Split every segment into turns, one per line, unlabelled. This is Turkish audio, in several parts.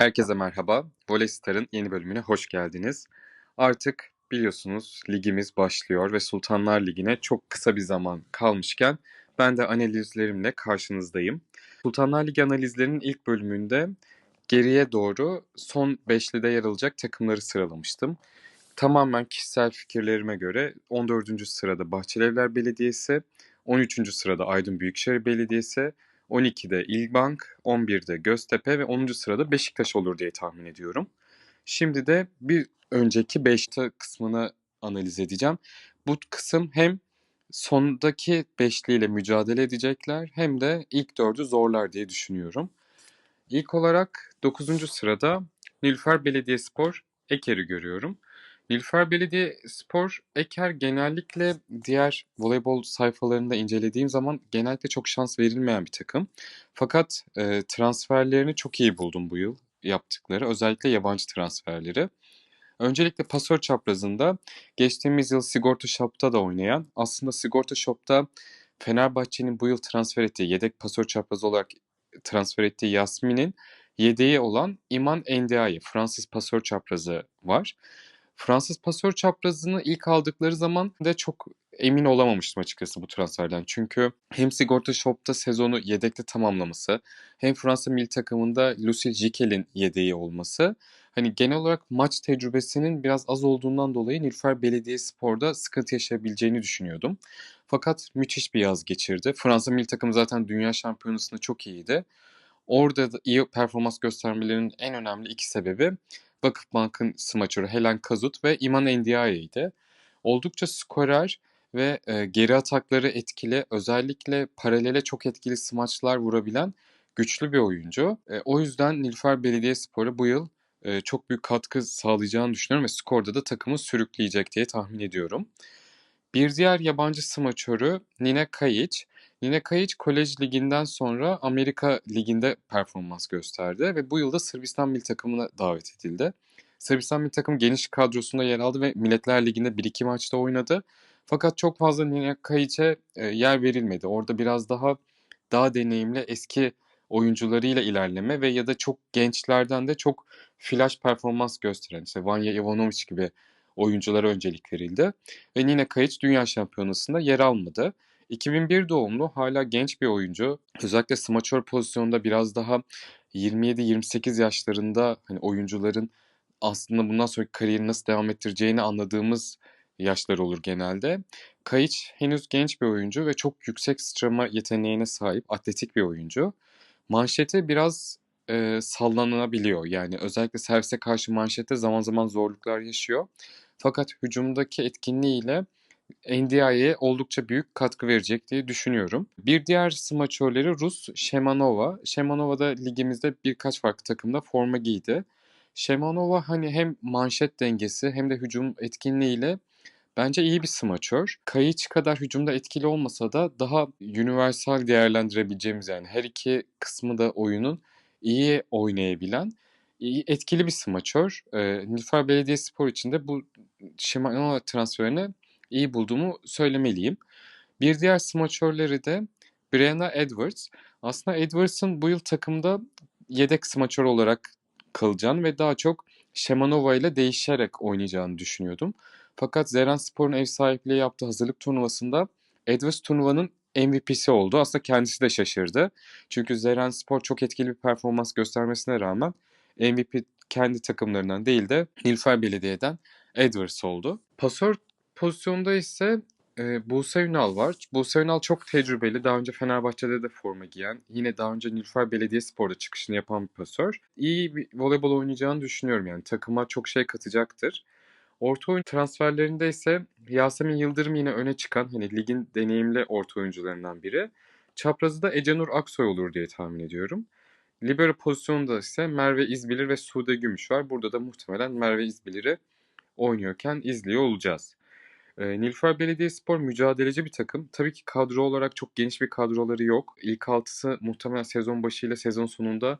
Herkese merhaba. Voley Star'ın yeni bölümüne hoş geldiniz. Artık biliyorsunuz ligimiz başlıyor ve Sultanlar Ligi'ne çok kısa bir zaman kalmışken ben de analizlerimle karşınızdayım. Sultanlar Ligi analizlerinin ilk bölümünde geriye doğru son beşlide yer alacak takımları sıralamıştım. Tamamen kişisel fikirlerime göre 14. sırada Bahçelievler Belediyesi, 13. sırada Aydın Büyükşehir Belediyesi, 12'de İlbank, 11'de Göztepe ve 10. sırada Beşiktaş olur diye tahmin ediyorum. Şimdi de bir önceki 5'te kısmını analiz edeceğim. Bu kısım hem sondaki beşliyle mücadele edecekler hem de ilk dördü zorlar diye düşünüyorum. İlk olarak 9. sırada Nilüfer Belediyespor Eker'i görüyorum. Nilüfer Belediyespor Eker genellikle diğer voleybol sayfalarında incelediğim zaman genellikle çok şans verilmeyen bir takım. Fakat e, transferlerini çok iyi buldum bu yıl yaptıkları. Özellikle yabancı transferleri. Öncelikle pasör çaprazında geçtiğimiz yıl Sigorta Shop'ta da oynayan, aslında Sigorta Shop'ta Fenerbahçe'nin bu yıl transfer ettiği, yedek pasör çaprazı olarak transfer ettiği Yasmin'in yedeği olan İman Endiaye, Fransız pasör çaprazı var. Fransız pasör çaprazını ilk aldıkları zaman da çok emin olamamıştım açıkçası bu transferden. Çünkü hem Sigorta Shop'ta sezonu yedekte tamamlaması hem Fransa milli takımında Lucille Jikel'in yedeği olması hani genel olarak maç tecrübesinin biraz az olduğundan dolayı Nilüfer Belediyespor'da sıkıntı yaşayabileceğini düşünüyordum. Fakat müthiş bir yaz geçirdi. Fransa milli takımı zaten dünya şampiyonasında çok iyiydi. Orada da iyi performans göstermelerinin en önemli iki sebebi Vakıfbank'ın smaçörü Helen Kazut ve Iman Ndiaye'ydi. Oldukça skorer ve e, geri atakları etkili, özellikle paralele çok etkili smaçlar vurabilen güçlü bir oyuncu. E, o yüzden Nilüfer Belediyespor'u bu yıl e, çok büyük katkı sağlayacağını düşünüyorum ve skorda da takımı sürükleyecek diye tahmin ediyorum. Bir diğer yabancı smaçörü Nine Kayic. Nine Kayic Kolej Ligi'nden sonra Amerika Ligi'nde performans gösterdi ve bu yılda Sırbistan milli takımına davet edildi. Sırbistan milli takım geniş kadrosunda yer aldı ve Milletler Ligi'nde 1-2 maçta oynadı. Fakat çok fazla Nine Kayic'e e, yer verilmedi. Orada biraz daha daha deneyimli eski oyuncularıyla ilerleme ve ya da çok gençlerden de çok flash performans gösteren işte Vanya Ivanovic gibi oyunculara öncelik verildi. Ve Nine Kayic dünya şampiyonasında yer almadı. 2001 doğumlu hala genç bir oyuncu. Özellikle smaçör pozisyonda biraz daha 27-28 yaşlarında hani oyuncuların aslında bundan sonraki kariyerini nasıl devam ettireceğini anladığımız yaşlar olur genelde. Kayiç henüz genç bir oyuncu ve çok yüksek sıçrama yeteneğine sahip atletik bir oyuncu. Manşeti biraz e, sallanabiliyor. Yani özellikle servise karşı manşette zaman zaman zorluklar yaşıyor. Fakat hücumdaki etkinliğiyle NDI'ye oldukça büyük katkı verecek diye düşünüyorum. Bir diğer smaçörleri Rus Shemanova. Shemanova da ligimizde birkaç farklı takımda forma giydi. Shemanova hani hem manşet dengesi hem de hücum etkinliğiyle bence iyi bir smaçör. Kayiç kadar hücumda etkili olmasa da daha universal değerlendirebileceğimiz yani her iki kısmı da oyunun iyi oynayabilen etkili bir smaçör. E, Nilüfer Belediyespor için de bu Shemanova transferini iyi bulduğumu söylemeliyim. Bir diğer smaçörleri de Brianna Edwards. Aslında Edwards'ın bu yıl takımda yedek smaçör olarak kalacağını ve daha çok Shemanova ile değişerek oynayacağını düşünüyordum. Fakat Zeren Spor'un ev sahipliği yaptığı hazırlık turnuvasında Edwards turnuvanın MVP'si oldu. Aslında kendisi de şaşırdı. Çünkü Zeren Spor çok etkili bir performans göstermesine rağmen MVP kendi takımlarından değil de Nilüfer Belediye'den Edwards oldu. Pasör pozisyonda ise e, Buse Ünal var. Buse Ünal çok tecrübeli. Daha önce Fenerbahçe'de de forma giyen. Yine daha önce Nilüfer Belediyespor'da çıkışını yapan bir pasör. İyi bir voleybol oynayacağını düşünüyorum yani. Takıma çok şey katacaktır. Orta oyun transferlerinde ise Yasemin Yıldırım yine öne çıkan hani ligin deneyimli orta oyuncularından biri. Çaprazı da Ecenur Aksoy olur diye tahmin ediyorum. Libero pozisyonunda ise Merve İzbilir ve Sude Gümüş var. Burada da muhtemelen Merve İzbilir'i oynuyorken izliyor olacağız. E, Nilüfer Belediyespor mücadeleci bir takım. Tabii ki kadro olarak çok geniş bir kadroları yok. İlk altısı muhtemelen sezon başıyla sezon sonunda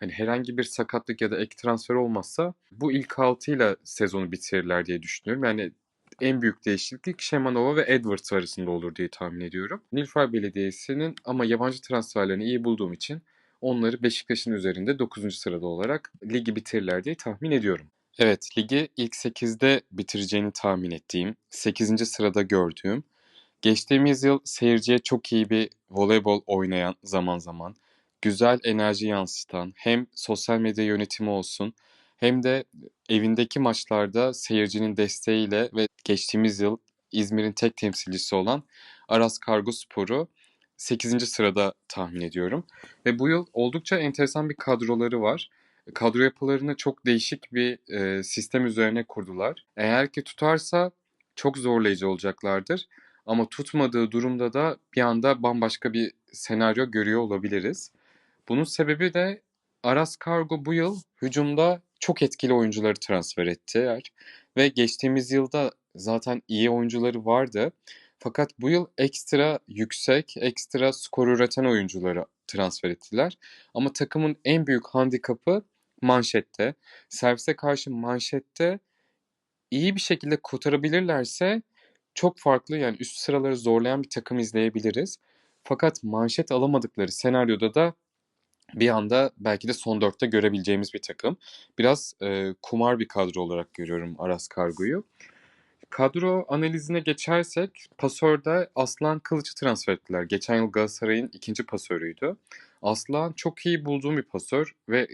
hani herhangi bir sakatlık ya da ek transfer olmazsa bu ilk altıyla sezonu bitirirler diye düşünüyorum. Yani en büyük değişiklik Shemanova ve Edwards arasında olur diye tahmin ediyorum. Nilüfer Belediyesi'nin ama yabancı transferlerini iyi bulduğum için onları Beşiktaş'ın üzerinde 9. sırada olarak ligi bitirirler diye tahmin ediyorum. Evet, ligi ilk 8'de bitireceğini tahmin ettiğim, 8. sırada gördüğüm, geçtiğimiz yıl seyirciye çok iyi bir voleybol oynayan zaman zaman, güzel enerji yansıtan, hem sosyal medya yönetimi olsun hem de evindeki maçlarda seyircinin desteğiyle ve geçtiğimiz yıl İzmir'in tek temsilcisi olan Aras Kargospor'u 8. sırada tahmin ediyorum. Ve bu yıl oldukça enteresan bir kadroları var. Kadro yapılarını çok değişik bir e, sistem üzerine kurdular. Eğer ki tutarsa çok zorlayıcı olacaklardır. Ama tutmadığı durumda da bir anda bambaşka bir senaryo görüyor olabiliriz. Bunun sebebi de Aras Kargo bu yıl hücumda çok etkili oyuncuları transfer ettiler. Ve geçtiğimiz yılda zaten iyi oyuncuları vardı. Fakat bu yıl ekstra yüksek, ekstra skor üreten oyuncuları transfer ettiler. Ama takımın en büyük handikapı manşette. Servise karşı manşette iyi bir şekilde kurtarabilirlerse çok farklı yani üst sıraları zorlayan bir takım izleyebiliriz. Fakat manşet alamadıkları senaryoda da bir anda belki de son dörtte görebileceğimiz bir takım. Biraz e, kumar bir kadro olarak görüyorum Aras Kargo'yu. Kadro analizine geçersek pasörde Aslan Kılıç'ı transfer ettiler. Geçen yıl Galatasaray'ın ikinci pasörüydü. Aslan çok iyi bulduğum bir pasör ve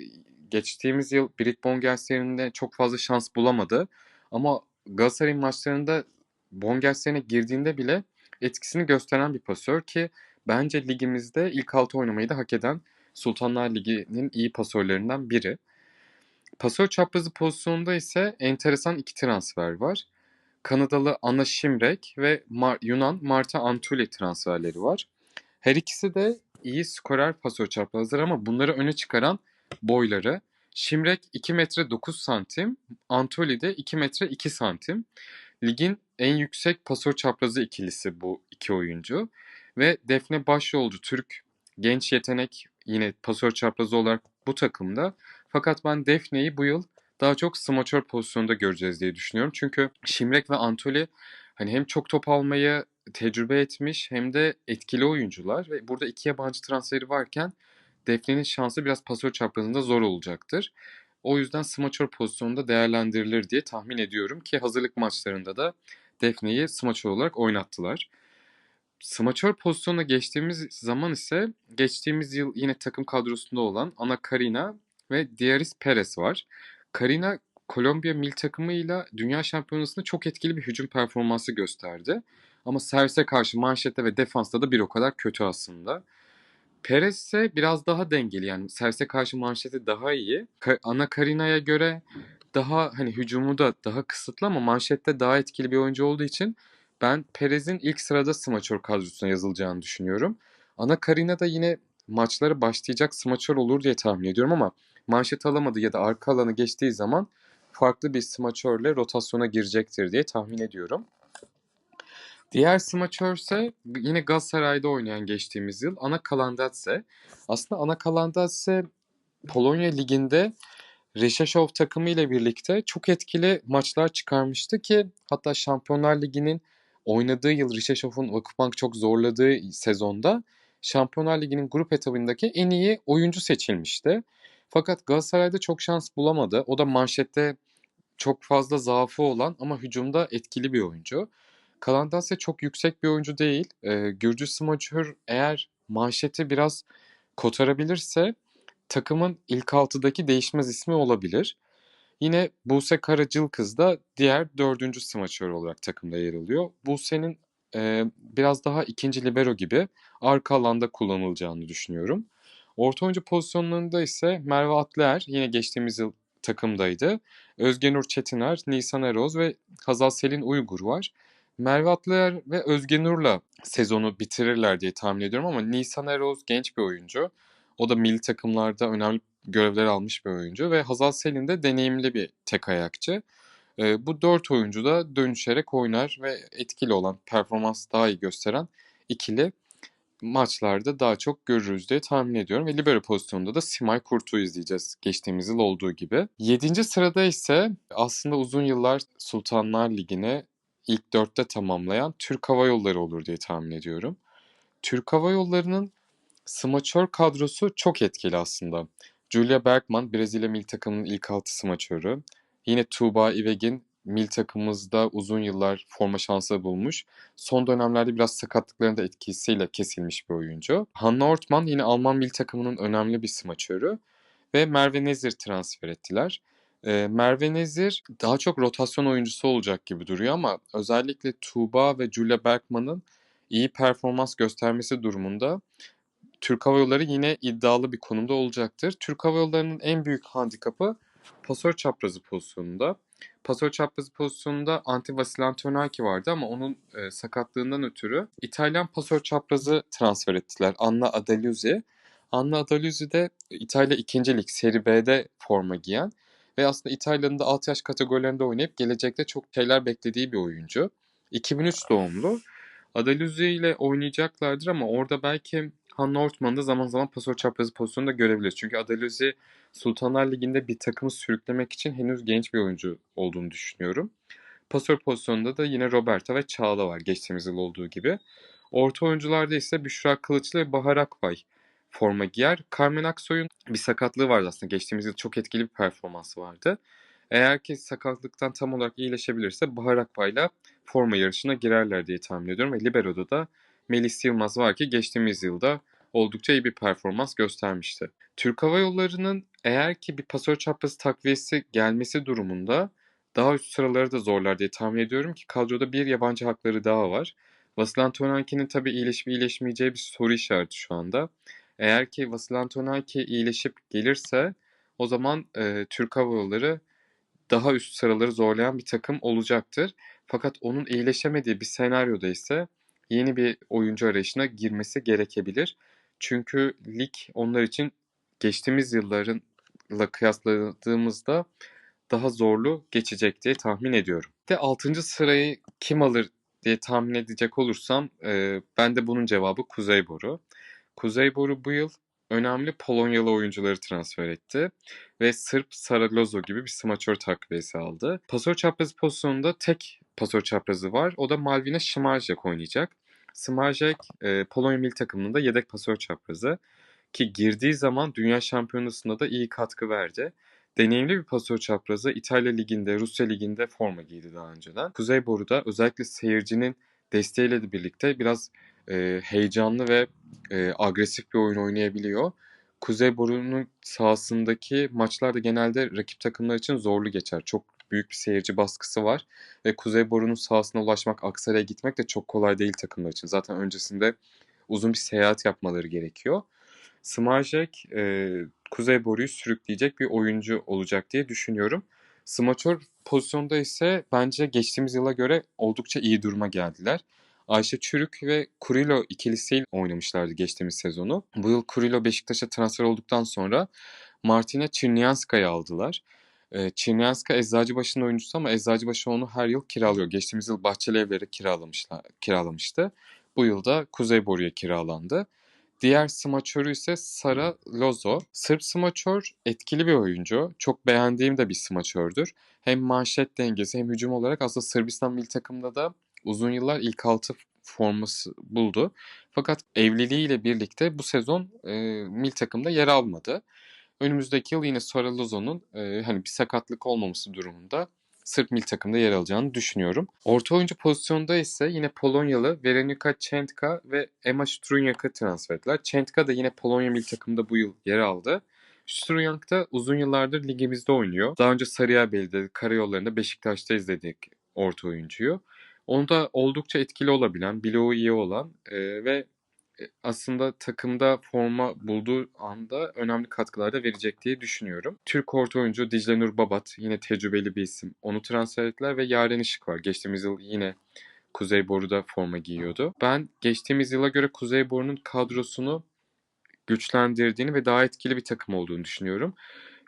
geçtiğimiz yıl Brit Bongerser'inde çok fazla şans bulamadı. Ama Galatasaray'ın maçlarında Bongerser'ine girdiğinde bile etkisini gösteren bir pasör ki bence ligimizde ilk altı oynamayı da hak eden Sultanlar Ligi'nin iyi pasörlerinden biri. Pasör çaprazı pozisyonunda ise enteresan iki transfer var. Kanadalı Anna Şimrek ve Mar- Yunan Marta Antuli transferleri var. Her ikisi de iyi skorer pasör çaprazları ama bunları öne çıkaran boyları. Şimrek 2 metre 9 santim, Antoli de 2 metre 2 santim. Ligin en yüksek pasör çaprazı ikilisi bu iki oyuncu. Ve Defne Başyolcu Türk genç yetenek yine pasör çaprazı olarak bu takımda. Fakat ben Defne'yi bu yıl daha çok smaçör pozisyonda göreceğiz diye düşünüyorum. Çünkü Şimrek ve Antoli hani hem çok top almayı tecrübe etmiş hem de etkili oyuncular ve burada iki yabancı transferi varken Defne'nin şansı biraz pasör çaprazında zor olacaktır. O yüzden smaçör pozisyonunda değerlendirilir diye tahmin ediyorum ki hazırlık maçlarında da Defne'yi smaçör olarak oynattılar. Smaçör pozisyonuna geçtiğimiz zaman ise geçtiğimiz yıl yine takım kadrosunda olan Ana Karina ve Diaris Perez var. Karina Kolombiya milli takımıyla dünya şampiyonasında çok etkili bir hücum performansı gösterdi. Ama servise karşı manşette ve defansta da bir o kadar kötü aslında. Perez ise biraz daha dengeli yani servise karşı manşeti daha iyi. Ka- Ana Karina'ya göre daha hani hücumu da daha kısıtlı ama manşette daha etkili bir oyuncu olduğu için ben Perez'in ilk sırada smaçör kadrosuna yazılacağını düşünüyorum. Ana Karina da yine maçlara başlayacak smaçör olur diye tahmin ediyorum ama manşet alamadı ya da arka alanı geçtiği zaman farklı bir smaçörle rotasyona girecektir diye tahmin ediyorum. Diğer smaçör ise yine Galatasaray'da oynayan geçtiğimiz yıl Ana Kalandadze. Aslında Ana Kalandadze Polonya Ligi'nde Reşeşov takımı ile birlikte çok etkili maçlar çıkarmıştı ki hatta Şampiyonlar Ligi'nin oynadığı yıl Reşeşov'un Vakıfbank çok zorladığı sezonda Şampiyonlar Ligi'nin grup etabındaki en iyi oyuncu seçilmişti. Fakat Galatasaray'da çok şans bulamadı. O da manşette çok fazla zaafı olan ama hücumda etkili bir oyuncu. Kalandasya çok yüksek bir oyuncu değil. Ee, Gürcü smaçör eğer manşeti biraz kotarabilirse takımın ilk altıdaki değişmez ismi olabilir. Yine Buse Karacılkız da diğer dördüncü smaçör olarak takımda yer alıyor. Buse'nin e, biraz daha ikinci libero gibi arka alanda kullanılacağını düşünüyorum. Orta oyuncu pozisyonlarında ise Merve Atler yine geçtiğimiz yıl takımdaydı. Özgenur Çetiner, Nisan Eroz ve Hazal Selin Uygur var. Merve Atler ve Özgenur'la sezonu bitirirler diye tahmin ediyorum ama Nisan Eroz genç bir oyuncu. O da milli takımlarda önemli görevler almış bir oyuncu ve Hazal Selin de deneyimli bir tek ayakçı. E, bu dört oyuncu da dönüşerek oynar ve etkili olan, performans daha iyi gösteren ikili maçlarda daha çok görürüz diye tahmin ediyorum. Ve libero pozisyonunda da Simay Kurt'u izleyeceğiz geçtiğimiz yıl olduğu gibi. Yedinci sırada ise aslında uzun yıllar Sultanlar Ligi'ne ilk dörtte tamamlayan Türk Hava Yolları olur diye tahmin ediyorum. Türk Hava Yolları'nın Smaçör kadrosu çok etkili aslında. Julia Bergman Brezilya milli takımının ilk altı smaçörü. Yine Tuğba İvegin milli takımımızda uzun yıllar forma şansı bulmuş. Son dönemlerde biraz sakatlıkların da etkisiyle kesilmiş bir oyuncu. Hanna Ortman yine Alman milli takımının önemli bir smaçörü ve Merve Nezir transfer ettiler. Ee, Merve Nezir daha çok rotasyon oyuncusu olacak gibi duruyor ama özellikle Tuğba ve Julia Bergman'ın iyi performans göstermesi durumunda Türk Hava Yolları yine iddialı bir konumda olacaktır. Türk Hava Yolları'nın en büyük handikapı pasör çaprazı pozisyonunda. Pasör çaprazı pozisyonunda Antti Vasilantonaki vardı ama onun e, sakatlığından ötürü İtalyan pasör çaprazı transfer ettiler. Anna Adaluzzi. Anna Adaluzzi de İtalya 2. Lig Serie B'de forma giyen ve aslında İtalya'nın da alt yaş kategorilerinde oynayıp gelecekte çok şeyler beklediği bir oyuncu. 2003 doğumlu. Adaluzzi ile oynayacaklardır ama orada belki Hanna Ortman'ı da zaman zaman pasör çaprazı pozisyonunda görebiliriz. Çünkü Adaluzzi Sultanlar Ligi'nde bir takımı sürüklemek için henüz genç bir oyuncu olduğunu düşünüyorum. Pasör pozisyonunda da yine Roberta ve Çağla var geçtiğimiz yıl olduğu gibi. Orta oyuncularda ise Büşra Kılıçlı ve Bahar Akbay forma giyer. Carmen Aksoy'un bir sakatlığı vardı aslında. Geçtiğimiz yıl çok etkili bir performansı vardı. Eğer ki sakatlıktan tam olarak iyileşebilirse Bahar Akbay'la forma yarışına girerler diye tahmin ediyorum. Ve Libero'da da Melis Yılmaz var ki geçtiğimiz yılda oldukça iyi bir performans göstermişti. Türk Hava Yolları'nın eğer ki bir pasör çaprazı takviyesi gelmesi durumunda daha üst sıraları da zorlar diye tahmin ediyorum ki kadroda bir yabancı hakları daha var. Vasil Antonanki'nin tabii iyileşip iyileşmeyeceği bir soru işareti şu anda. Eğer ki Vasil Antonanki iyileşip gelirse o zaman e, Türk Hava Yolları daha üst sıraları zorlayan bir takım olacaktır. Fakat onun iyileşemediği bir senaryoda ise yeni bir oyuncu arayışına girmesi gerekebilir. Çünkü lig onlar için geçtiğimiz yıllarla kıyasladığımızda daha zorlu geçecek diye tahmin ediyorum. De 6. sırayı kim alır diye tahmin edecek olursam e, ben de bunun cevabı Kuzey Boru. Kuzey Boru bu yıl önemli Polonyalı oyuncuları transfer etti ve Sırp Saralozo gibi bir smaçör takviyesi aldı. Pasör çaprazı pozisyonunda tek pasör çaprazı var. O da Malvina Şimarjak oynayacak. Smarzek e, Polonya milli takımında yedek pasör çaprazı ki girdiği zaman Dünya Şampiyonası'nda da iyi katkı verdi. Deneyimli bir pasör çaprazı İtalya Ligi'nde, Rusya Ligi'nde forma giydi daha önceden. Kuzey Boru'da özellikle seyircinin desteğiyle de birlikte biraz e, heyecanlı ve e, agresif bir oyun oynayabiliyor. Kuzey Boru'nun sahasındaki maçlar da genelde rakip takımlar için zorlu geçer. Çok büyük bir seyirci baskısı var ve Kuzey Boru'nun sahasına ulaşmak, Aksaray'a gitmek de çok kolay değil takımlar için. Zaten öncesinde uzun bir seyahat yapmaları gerekiyor. Smarjek e, Kuzey Boru'yu sürükleyecek bir oyuncu olacak diye düşünüyorum. Smaçör pozisyonda ise bence geçtiğimiz yıla göre oldukça iyi duruma geldiler. Ayşe Çürük ve Kurilo ikilisiyle oynamışlardı geçtiğimiz sezonu. Bu yıl Kurilo Beşiktaş'a transfer olduktan sonra Martina Çirnianska'yı aldılar. Çirnianska Eczacıbaşı'nın oyuncusu ama Eczacıbaşı onu her yıl kiralıyor. Geçtiğimiz yıl Bahçeli kiralamışlar, kiralamıştı. Bu yıl da Kuzey Boru'ya kiralandı. Diğer smaçörü ise Sara Lozo. Sırp smaçör etkili bir oyuncu. Çok beğendiğim de bir smaçördür. Hem manşet dengesi hem hücum olarak aslında Sırbistan milli takımında da uzun yıllar ilk altı forması buldu. Fakat evliliğiyle birlikte bu sezon e, mil takımda yer almadı. Önümüzdeki yıl yine Sara Lozo'nun e, hani bir sakatlık olmaması durumunda Sırp mil takımda yer alacağını düşünüyorum. Orta oyuncu pozisyonda ise yine Polonyalı Veronika Chentka ve Emma Strunjak'ı transfer ettiler. Chentka da yine Polonya mil takımında bu yıl yer aldı. Strunjak da uzun yıllardır ligimizde oynuyor. Daha önce Sarıyer'de, Karayolları'nda Beşiktaş'ta izledik orta oyuncuyu. Onda oldukça etkili olabilen, bloğu iyi olan e, ve e, aslında takımda forma bulduğu anda önemli katkılar da verecek diye düşünüyorum. Türk orta oyuncu Dicle Nur Babat yine tecrübeli bir isim. Onu transfer ettiler ve Yaren Işık var. Geçtiğimiz yıl yine Kuzey Boru'da forma giyiyordu. Ben geçtiğimiz yıla göre Kuzey Boru'nun kadrosunu güçlendirdiğini ve daha etkili bir takım olduğunu düşünüyorum.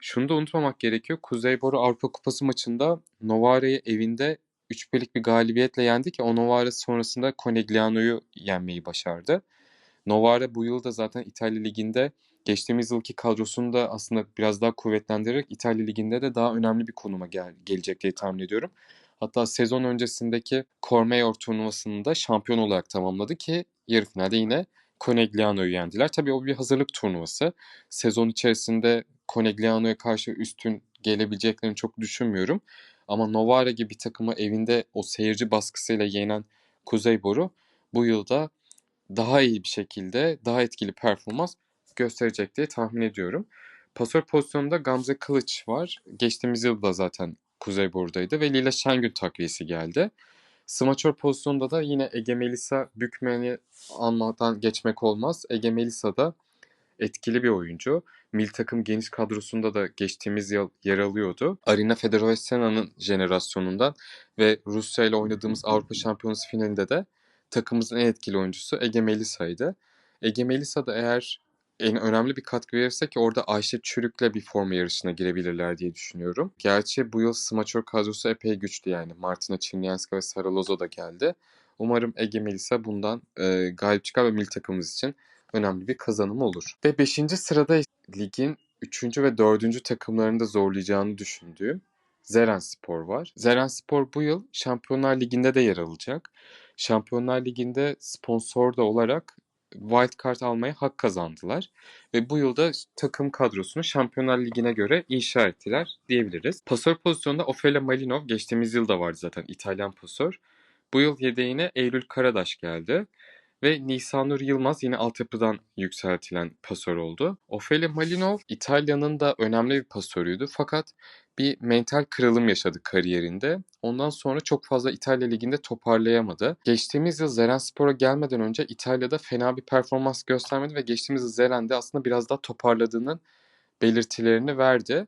Şunu da unutmamak gerekiyor. Kuzey Boru Avrupa Kupası maçında Novare'yi evinde 3 birlik bir galibiyetle yendi ki o Novara sonrasında Conegliano'yu yenmeyi başardı. Novara bu yıl da zaten İtalya Ligi'nde geçtiğimiz yılki kadrosunu da aslında biraz daha kuvvetlendirerek İtalya Ligi'nde de daha önemli bir konuma gel gelecek diye tahmin ediyorum. Hatta sezon öncesindeki Cormayor turnuvasında şampiyon olarak tamamladı ki yarı finalde yine Conegliano'yu yendiler. Tabii o bir hazırlık turnuvası. Sezon içerisinde Conegliano'ya karşı üstün gelebileceklerini çok düşünmüyorum. Ama Novara gibi takımı evinde o seyirci baskısıyla yenen Kuzeyboru bu yılda daha iyi bir şekilde daha etkili performans gösterecek diye tahmin ediyorum. Pasör pozisyonunda Gamze Kılıç var. Geçtiğimiz yılda zaten Kuzeyboru'daydı ve Lila Şengün takviyesi geldi. Smaçör pozisyonunda da yine Ege Melisa Bükmen'i anmadan geçmek olmaz. Ege Melisa da etkili bir oyuncu. Mil takım geniş kadrosunda da geçtiğimiz yıl yer alıyordu. Arina Fedorovesyana'nın jenerasyonundan ve Rusya ile oynadığımız Avrupa Şampiyonası finalinde de takımımızın en etkili oyuncusu Ege Melisa'ydı. Ege Melisa da eğer en önemli bir katkı verirse ki orada Ayşe Çürük'le bir forma yarışına girebilirler diye düşünüyorum. Gerçi bu yıl smaçör kadrosu epey güçlü yani. Martina Çimlianska ve Sara Lozo da geldi. Umarım Ege Melisa bundan e, galip çıkar ve milli takımımız için önemli bir kazanım olur. Ve 5. sırada ligin 3. ve 4. takımlarını da zorlayacağını düşündüğüm Zeren Spor var. Zeren Spor bu yıl Şampiyonlar Ligi'nde de yer alacak. Şampiyonlar Ligi'nde sponsor da olarak wildcard almaya hak kazandılar. Ve bu yılda takım kadrosunu Şampiyonlar Ligi'ne göre inşa ettiler diyebiliriz. Pasör pozisyonunda Ofelia Malinov geçtiğimiz yılda vardı zaten İtalyan pasör. Bu yıl yedeğine Eylül Karadaş geldi. Ve Nisanur Yılmaz yine altyapıdan yükseltilen pasör oldu. Ofelia Malinov İtalya'nın da önemli bir pasörüydü fakat bir mental kırılım yaşadı kariyerinde. Ondan sonra çok fazla İtalya Ligi'nde toparlayamadı. Geçtiğimiz yıl Zerenspor'a gelmeden önce İtalya'da fena bir performans göstermedi ve geçtiğimiz yıl Zeren'de aslında biraz daha toparladığının belirtilerini verdi.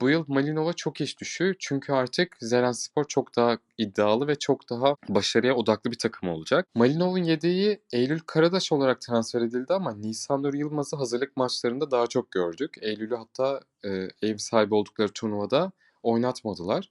Bu yıl Malinova çok iş düşüyor çünkü artık Zelenspor çok daha iddialı ve çok daha başarıya odaklı bir takım olacak. Malinov'un yedeği Eylül Karadaş olarak transfer edildi ama Nisan Nur Yılmaz'ı hazırlık maçlarında daha çok gördük. Eylül'ü hatta e, ev sahibi oldukları turnuvada oynatmadılar.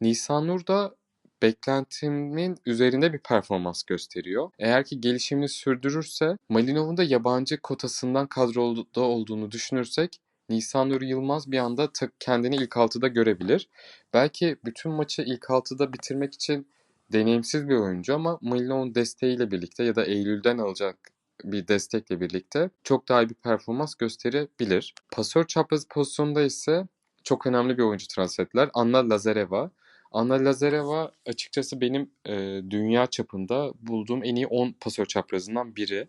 Nisan Nur da beklentimin üzerinde bir performans gösteriyor. Eğer ki gelişimini sürdürürse Malinov'un da yabancı kotasından kadroda olduğunu düşünürsek Nisan Nuri Yılmaz bir anda kendini ilk altıda görebilir. Belki bütün maçı ilk altıda bitirmek için deneyimsiz bir oyuncu ama Malinov'un desteğiyle birlikte ya da Eylül'den alacak bir destekle birlikte çok daha iyi bir performans gösterebilir. Pasör çaprazı pozisyonda ise çok önemli bir oyuncu transfer ettiler. Anna Lazareva. Anna Lazareva açıkçası benim e, dünya çapında bulduğum en iyi 10 pasör çaprazından biri.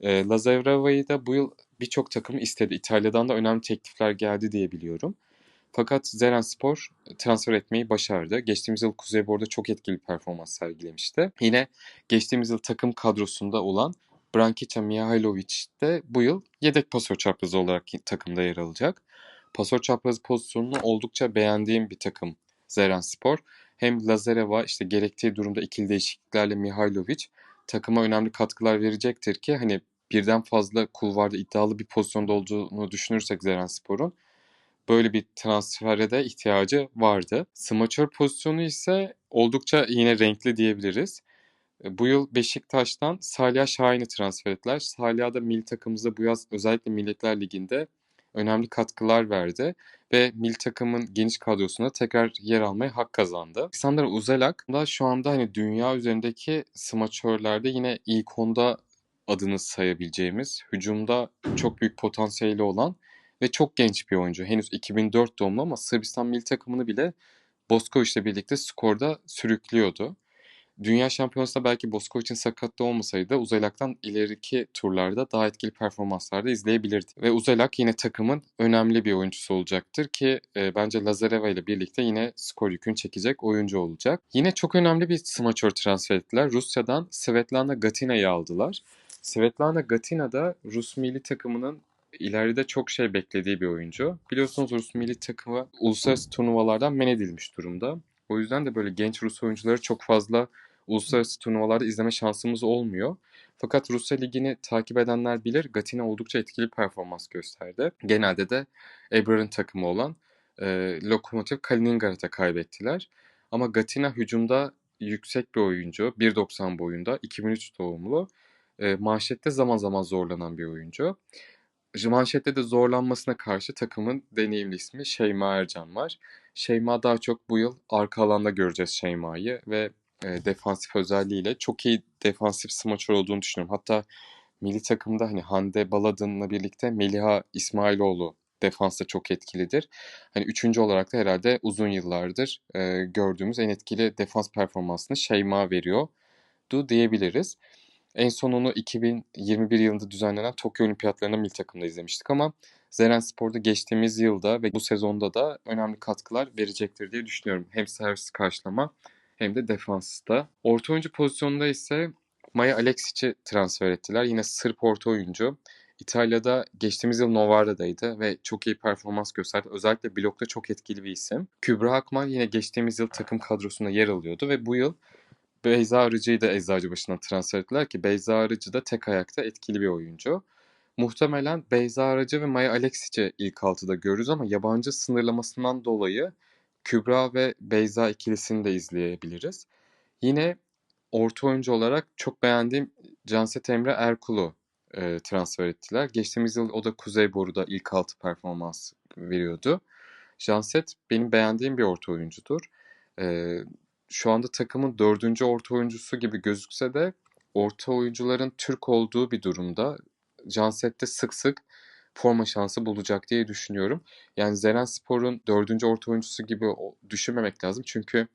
E, Lazareva'yı da bu yıl birçok takım istedi. İtalya'dan da önemli teklifler geldi diye biliyorum. Fakat Zerenspor transfer etmeyi başardı. Geçtiğimiz yıl Kuzeybor'da çok etkili performans sergilemişti. Yine geçtiğimiz yıl takım kadrosunda olan Brankica Mihailovic de bu yıl yedek pasör çaprazı olarak takımda yer alacak. Pasör çaprazı pozisyonunu oldukça beğendiğim bir takım Zerenspor. Hem Lazareva işte gerektiği durumda ikili değişikliklerle Mihailovic takıma önemli katkılar verecektir ki hani birden fazla kulvarda iddialı bir pozisyonda olduğunu düşünürsek Zerenspor'un böyle bir transfere de ihtiyacı vardı. Smaçör pozisyonu ise oldukça yine renkli diyebiliriz. E, bu yıl Beşiktaş'tan Salih Şahin'i transfer ettiler. Salih da milli takımımızda bu yaz özellikle Milletler Ligi'nde önemli katkılar verdi ve milli takımın geniş kadrosunda tekrar yer almaya hak kazandı. Alexander Uzelak da şu anda hani dünya üzerindeki smaçörlerde yine ilk onda adını sayabileceğimiz, hücumda çok büyük potansiyeli olan ve çok genç bir oyuncu. Henüz 2004 doğumlu ama Sırbistan milli takımını bile Boskovic birlikte skorda sürüklüyordu. Dünya Şampiyonası'nda belki Boskovic'in sakatlığı olmasaydı Uzelak'tan ileriki turlarda daha etkili performanslarda izleyebilirdik. Ve Uzelak yine takımın önemli bir oyuncusu olacaktır ki e, bence Lazareva ile birlikte yine skor yükünü çekecek oyuncu olacak. Yine çok önemli bir smaçör transfer ettiler. Rusya'dan Svetlana Gatina'yı aldılar. Svetlana Gatina da Rus milli takımının ileride çok şey beklediği bir oyuncu. Biliyorsunuz Rus milli takımı uluslararası turnuvalardan men edilmiş durumda. O yüzden de böyle genç Rus oyuncuları çok fazla uluslararası turnuvalarda izleme şansımız olmuyor. Fakat Rusya Ligi'ni takip edenler bilir Gatina oldukça etkili performans gösterdi. Genelde de Ebrar'ın takımı olan e, Lokomotiv Kaliningrad'a kaybettiler. Ama Gatina hücumda yüksek bir oyuncu. 1.90 boyunda. 2003 doğumlu e, manşette zaman zaman zorlanan bir oyuncu. Manşette de zorlanmasına karşı takımın deneyimli ismi Şeyma Ercan var. Şeyma daha çok bu yıl arka alanda göreceğiz Şeyma'yı ve e, defansif özelliğiyle çok iyi defansif smaçör olduğunu düşünüyorum. Hatta milli takımda hani Hande Baladın'la birlikte Meliha İsmailoğlu defansta çok etkilidir. Hani üçüncü olarak da herhalde uzun yıllardır e, gördüğümüz en etkili defans performansını Şeyma veriyordu diyebiliriz. En son onu 2021 yılında düzenlenen Tokyo Olimpiyatlarında milli takımda izlemiştik ama Zeren Spor'da geçtiğimiz yılda ve bu sezonda da önemli katkılar verecektir diye düşünüyorum. Hem servis karşılama hem de defansta. Orta oyuncu pozisyonunda ise Maya Alexic'i transfer ettiler. Yine Sırp orta oyuncu. İtalya'da geçtiğimiz yıl Novarda'daydı ve çok iyi performans gösterdi. Özellikle blokta çok etkili bir isim. Kübra Akman yine geçtiğimiz yıl takım kadrosunda yer alıyordu ve bu yıl Beyza Arıcı'yı da Eczacıbaşı'na transfer ettiler ki Beyza Arıcı da tek ayakta etkili bir oyuncu. Muhtemelen Beyza Arıcı ve Maya Alexic'i ilk altıda görürüz ama yabancı sınırlamasından dolayı Kübra ve Beyza ikilisini de izleyebiliriz. Yine orta oyuncu olarak çok beğendiğim Canset Emre Erkul'u e, transfer ettiler. Geçtiğimiz yıl o da Kuzey Boru'da ilk altı performans veriyordu. Janset benim beğendiğim bir orta oyuncudur. E, şu anda takımın dördüncü orta oyuncusu gibi gözükse de orta oyuncuların Türk olduğu bir durumda Janset'te sık sık forma şansı bulacak diye düşünüyorum. Yani Zeren Spor'un dördüncü orta oyuncusu gibi düşünmemek lazım. Çünkü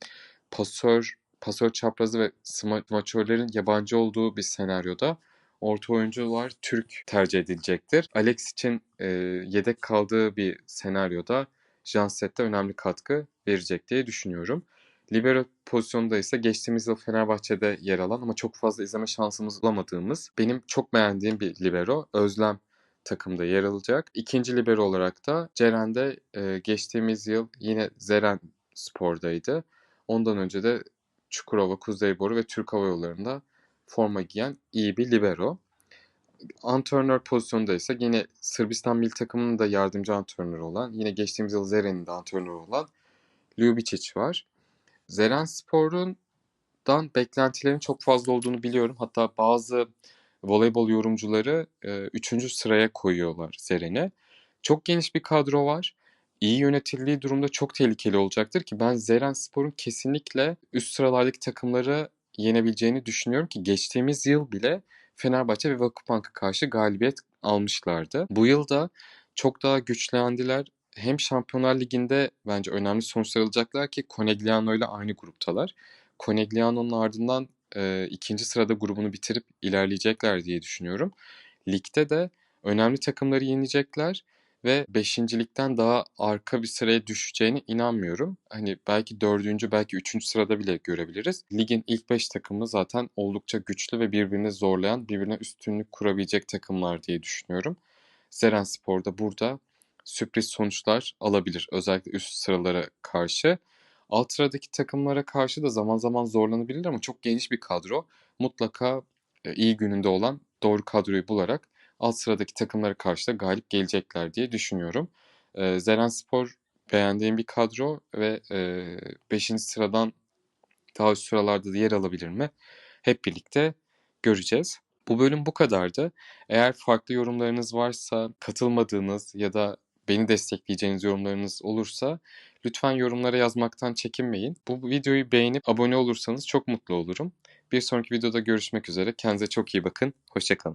pasör, pasör çaprazı ve smaçörlerin yabancı olduğu bir senaryoda orta oyuncular Türk tercih edilecektir. Alex için e, yedek kaldığı bir senaryoda Janset'te önemli katkı verecek diye düşünüyorum. Libero pozisyonunda ise geçtiğimiz yıl Fenerbahçe'de yer alan ama çok fazla izleme şansımız bulamadığımız benim çok beğendiğim bir libero Özlem takımda yer alacak. İkinci libero olarak da Ceren'de e, geçtiğimiz yıl yine Zeren Spor'daydı. Ondan önce de Çukurova, Kuzeyboru ve Türk Hava Yolları'nda forma giyen iyi bir libero. Antrenör pozisyonda ise yine Sırbistan milli takımının da yardımcı antrenörü olan, yine geçtiğimiz yıl Zeren'in de antrenörü olan Ljubicic var. Zeren Spor'dan beklentilerin çok fazla olduğunu biliyorum. Hatta bazı voleybol yorumcuları e, üçüncü sıraya koyuyorlar Zeren'i. Çok geniş bir kadro var. İyi yönetildiği durumda çok tehlikeli olacaktır ki ben Zeren Spor'un kesinlikle üst sıralardaki takımları yenebileceğini düşünüyorum ki geçtiğimiz yıl bile Fenerbahçe ve Vakıfbank'a karşı galibiyet almışlardı. Bu yıl da çok daha güçlendiler hem Şampiyonlar Ligi'nde bence önemli sonuçlar alacaklar ki Conegliano ile aynı gruptalar. Conegliano'nun ardından e, ikinci sırada grubunu bitirip ilerleyecekler diye düşünüyorum. Ligde de önemli takımları yenecekler ve beşincilikten daha arka bir sıraya düşeceğine inanmıyorum. Hani belki dördüncü, belki üçüncü sırada bile görebiliriz. Ligin ilk beş takımı zaten oldukça güçlü ve birbirini zorlayan, birbirine üstünlük kurabilecek takımlar diye düşünüyorum. Zeren Spor da burada sürpriz sonuçlar alabilir. Özellikle üst sıralara karşı. Alt sıradaki takımlara karşı da zaman zaman zorlanabilir ama çok geniş bir kadro. Mutlaka e, iyi gününde olan doğru kadroyu bularak alt sıradaki takımlara karşı da galip gelecekler diye düşünüyorum. E, Zeren Spor beğendiğim bir kadro ve 5. E, sıradan daha üst sıralarda da yer alabilir mi? Hep birlikte göreceğiz. Bu bölüm bu kadardı. Eğer farklı yorumlarınız varsa, katılmadığınız ya da beni destekleyeceğiniz yorumlarınız olursa lütfen yorumlara yazmaktan çekinmeyin. Bu videoyu beğenip abone olursanız çok mutlu olurum. Bir sonraki videoda görüşmek üzere. Kendinize çok iyi bakın. Hoşçakalın.